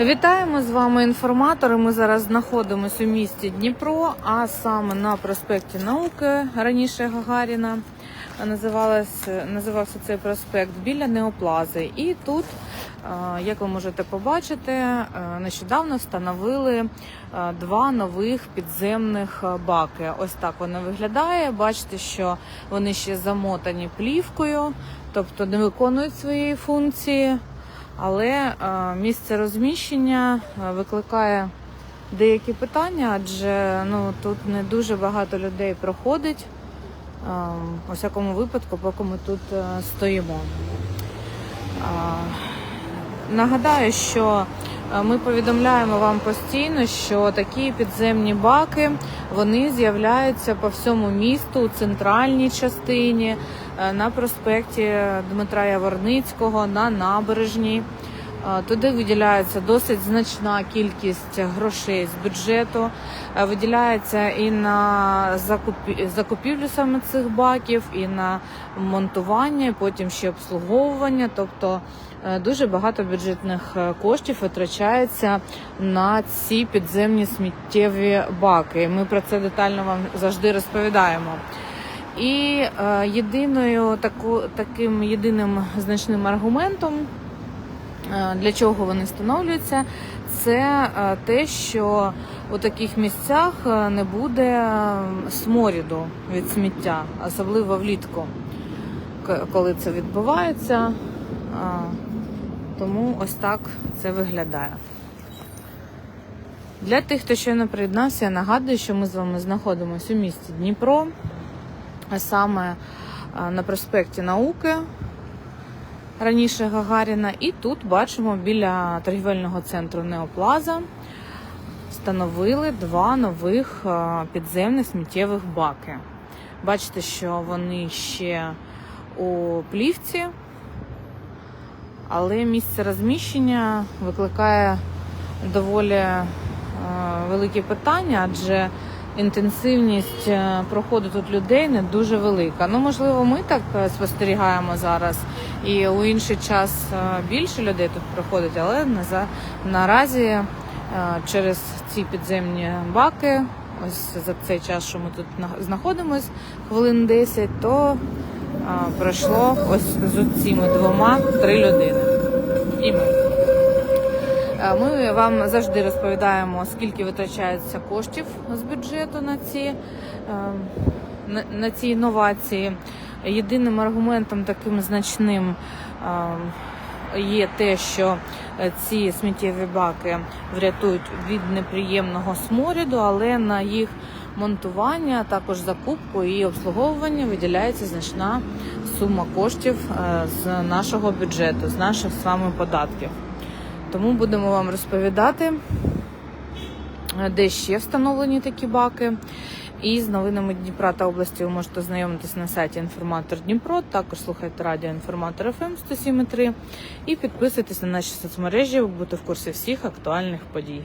Вітаємо з вами інформатори. Ми зараз знаходимося у місті Дніпро, а саме на проспекті Науки раніше Гагаріна. Називався цей проспект біля Неоплази. І тут, е, як ви можете побачити, е, нещодавно встановили е, два нових підземних баки. Ось так воно виглядає. Бачите, що вони ще замотані плівкою, тобто не виконують своєї функції. Але е, місце розміщення е, викликає деякі питання, адже ну, тут не дуже багато людей проходить. Е, у всякому випадку, поки ми тут стоїмо. Нагадаю, що ми повідомляємо вам постійно, що такі підземні баки вони з'являються по всьому місту у центральній частині, на проспекті Дмитра Яворницького, на набережній. Е, Туди виділяється досить значна кількість грошей з бюджету. Е, Виділяється і на закупі- закупівлю саме цих баків, і на монтування, потім ще обслуговування. Тобто е, дуже багато бюджетних е, коштів витрачається на ці підземні сміттєві баки. Ми про це детально вам завжди розповідаємо. І е, єдиною таку, таким єдиним значним аргументом, е, для чого вони встановлюються, це е, те, що у таких місцях не буде сморіду від сміття, особливо влітку, коли це відбувається. Тому ось так це виглядає. Для тих, хто ще не приєднався, я нагадую, що ми з вами знаходимося у місті Дніпро, а саме е, на проспекті Науки раніше Гагаріна. І тут бачимо біля торгівельного центру Неоплаза встановили два нових е, підземних сміттєвих баки. Бачите, що вони ще у плівці, але місце розміщення викликає доволі е, великі питання, адже інтенсивність е, проходу тут людей не дуже велика. Ну, можливо, ми так е, спостерігаємо зараз, і у інший час е, більше людей тут проходить, але наразі через ці підземні баки, ось за цей час, що ми тут на- знаходимось, хвилин 10, то пройшло ось з цими двома три людини. І ми. Е, вам завжди розповідаємо, скільки витрачається коштів з бюджету на ці, е, на- ці інновації. Єдиним аргументом таким значним е, є те, що е, ці сміттєві баки врятують від неприємного сморіду, але на їх монтування, а також закупку і обслуговування виділяється значна сума коштів е, з нашого бюджету, з наших з вами податків. Тому будемо вам розповідати, е, де ще встановлені такі баки. І з новинами Дніпра та області ви можете ознайомитись на сайті Інформатор Дніпро. Також слухайте радіо Інформатор ФМ 107.3 і підписуйтесь на наші соцмережі, ви будете в курсі всіх актуальних подій.